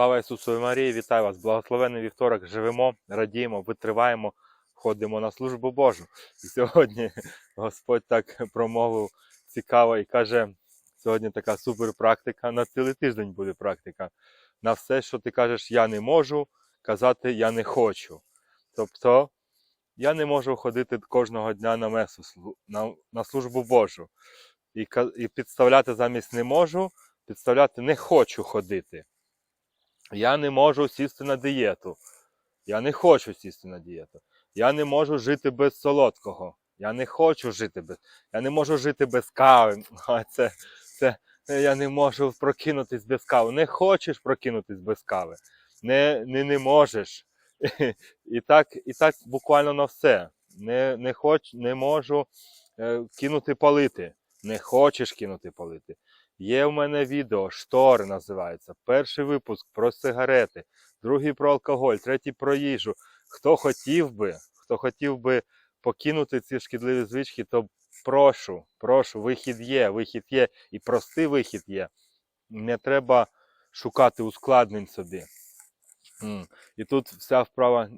Слава Ісусу Марії, вітаю вас! Благословений вівторок, живемо, радіємо, витриваємо, ходимо на службу Божу. І сьогодні Господь так промовив цікаво і каже: сьогодні така супер практика, на цілий тиждень буде практика. На все, що ти кажеш, я не можу, казати я не хочу. Тобто я не можу ходити кожного дня на месу, на, на службу Божу. І, і підставляти замість не можу, підставляти не хочу ходити. Я не можу сісти на дієту. Я не хочу сісти на дієту. Я не можу жити без солодкого. Я не хочу жити без. Я не можу жити без кави. Це, це я не можу прокинутись без кави. Не хочеш прокинутись без кави. Не, не, не можеш. І так, і так буквально на все. Не, не, хоч, не можу е, кинути палити. Не хочеш кинути палити. Є в мене відео, штори називається. Перший випуск про сигарети, другий про алкоголь, третій про їжу. Хто хотів би, хто хотів би покинути ці шкідливі звички, то прошу, прошу, вихід є, вихід є, і простий вихід є. Не треба шукати ускладнень собі. І тут вся вправа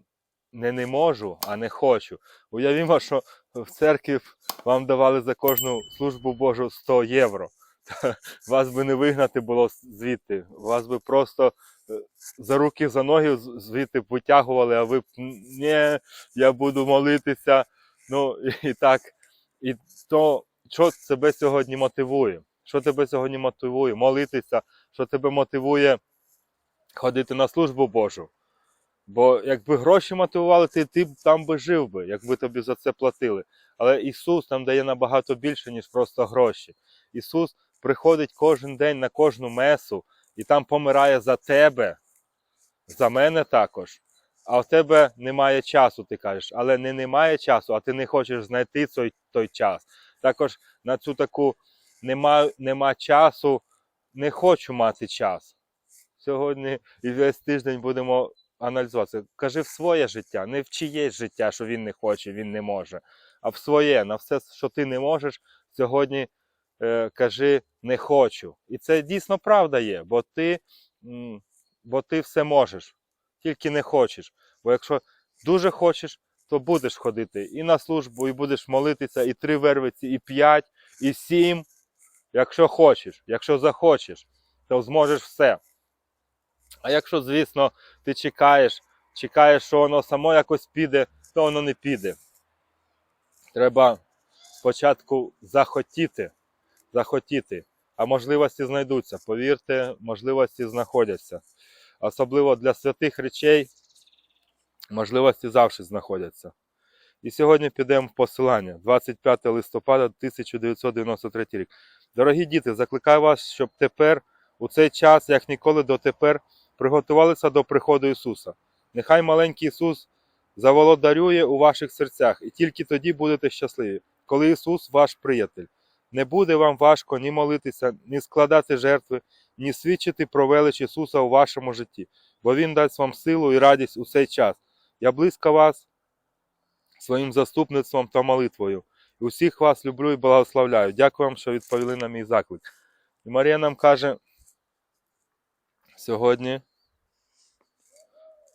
не не можу, а не хочу. Уявімо, що в церкві вам давали за кожну службу Божу 100 євро вас би не вигнати було звідти. Вас би просто е, за руки, за ноги звідти витягували, а ви б ні, я буду молитися. Ну і, так. І то, що тебе сьогодні мотивує? Що тебе сьогодні мотивує? Молитися, що тебе мотивує ходити на службу Божу. Бо якби гроші мотивували, ти, ти там би жив би, якби тобі за це платили. Але Ісус нам дає набагато більше, ніж просто гроші. Ісус приходить кожен день на кожну месу і там помирає за тебе, за мене також. А в тебе немає часу, ти кажеш, але не немає часу, а ти не хочеш знайти той, той час. Також на цю таку нема, нема часу, не хочу мати час. Сьогодні і весь тиждень будемо аналізувати. Кажи в своє життя, не в чиєсь життя, що він не хоче, він не може, а в своє, на все, що ти не можеш, сьогодні кажи не хочу. І це дійсно правда є, бо ти, бо ти все можеш, тільки не хочеш. Бо якщо дуже хочеш, то будеш ходити і на службу, і будеш молитися, і три вервиці, і п'ять, і сім. Якщо хочеш, якщо захочеш, то зможеш все. А якщо, звісно, ти чекаєш, чекаєш, що воно само якось піде, то воно не піде. Треба спочатку захотіти, захотіти, а можливості знайдуться. Повірте, можливості знаходяться. Особливо для святих речей можливості завжди знаходяться. І сьогодні підемо в посилання 25 листопада 1993 рік. Дорогі діти, закликаю вас, щоб тепер, у цей час, як ніколи дотепер, приготувалися до приходу Ісуса. Нехай маленький Ісус заволодарює у ваших серцях, і тільки тоді будете щасливі, коли Ісус ваш приятель. Не буде вам важко ні молитися, ні складати жертви, ні свідчити про велич Ісуса у вашому житті, бо Він дасть вам силу і радість у цей час. Я близько вас своїм заступництвом та молитвою. Усіх вас люблю і благословляю. Дякую вам, що відповіли на мій заклик. І Марія нам каже сьогодні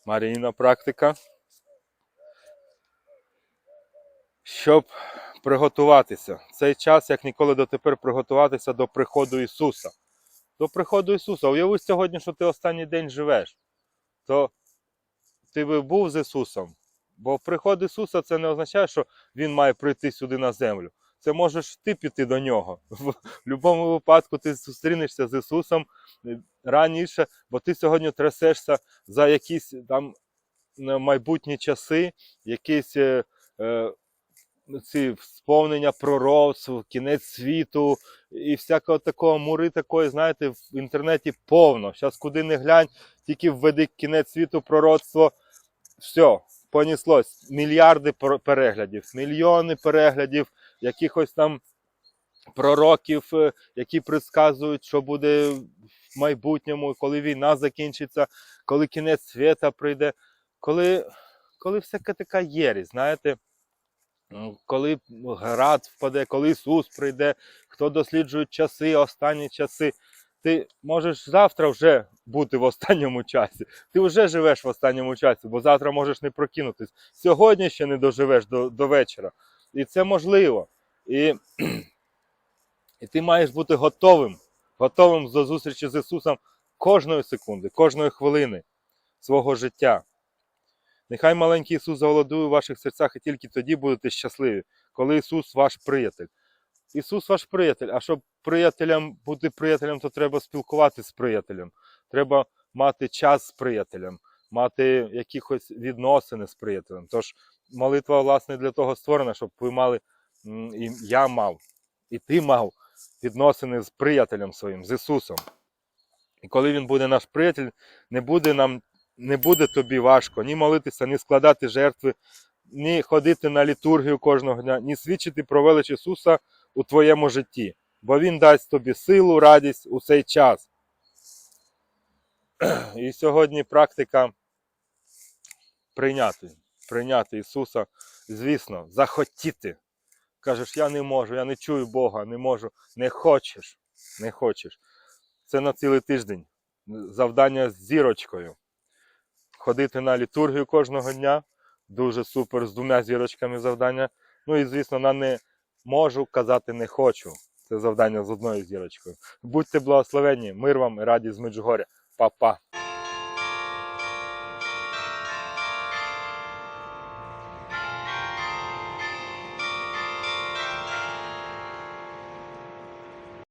Марійна практика, щоб приготуватися. Цей час, як ніколи дотепер, приготуватися до приходу Ісуса. До приходу Ісуса. Уяви сьогодні, що ти останній день живеш, то ти би був з Ісусом. Бо приход Ісуса це не означає, що Він має прийти сюди на землю. Це можеш ти піти до нього. В будь-якому випадку ти зустрінешся з Ісусом е, раніше, бо ти сьогодні трясешся за якісь там майбутні часи, якісь е, е, ці сповнення пророцтв, кінець світу і всякого такого мури такої, знаєте, в інтернеті повно. Зараз куди не глянь, тільки введи кінець світу, пророцтво, все, поніслось. Мільярди переглядів, мільйони переглядів, якихось там пророків, е, які предсказують, що буде в майбутньому, коли війна закінчиться, коли кінець світа прийде, коли, коли всяка така єрість, знаєте. М, Коли град впаде, коли Ісус прийде, хто досліджує часи, останні часи. ти можеш завтра вже бути в останньому часі. Ти вже живеш в останньому часі, бо завтра можеш не прокинутись. Сьогодні ще не доживеш до, до вечора. І це можливо. І, і ти маєш бути готовим, готовим до зустрічі з Ісусом кожної секунди, кожної хвилини свого життя. Нехай маленький Ісус заволодує у ваших серцях і тільки тоді будете щасливі, коли Ісус ваш приятель. Ісус ваш приятель, а щоб приятелям бути приятелем, то треба спілкуватися з приятелем. Треба мати час з приятелем, мати якихось відносини з приятелем. Тож молитва, власне, для того створена, щоб ви мали, і я мав, і ти мав відносини з приятелем своїм, з Ісусом. І коли Він буде наш приятель, не буде нам, не буде тобі важко ні молитися, ні складати жертви, ні ходити на літургію кожного дня, ні свідчити про велич Ісуса у твоєму житті, бо Він дасть тобі силу, радість у цей час. І сьогодні практика прийняти, прийняти Ісуса, звісно, захотіти. Кажеш, я не можу, я не чую Бога, не можу. Не хочеш, не хочеш. Це на цілий тиждень. Завдання з зірочкою. Ходити на літургію кожного дня. Дуже супер, з двома зірочками завдання. Ну і, звісно, на не можу казати не хочу. Це завдання з одною зірочкою. Будьте благословенні, мир вам і радість з Меджугоря. Па-па.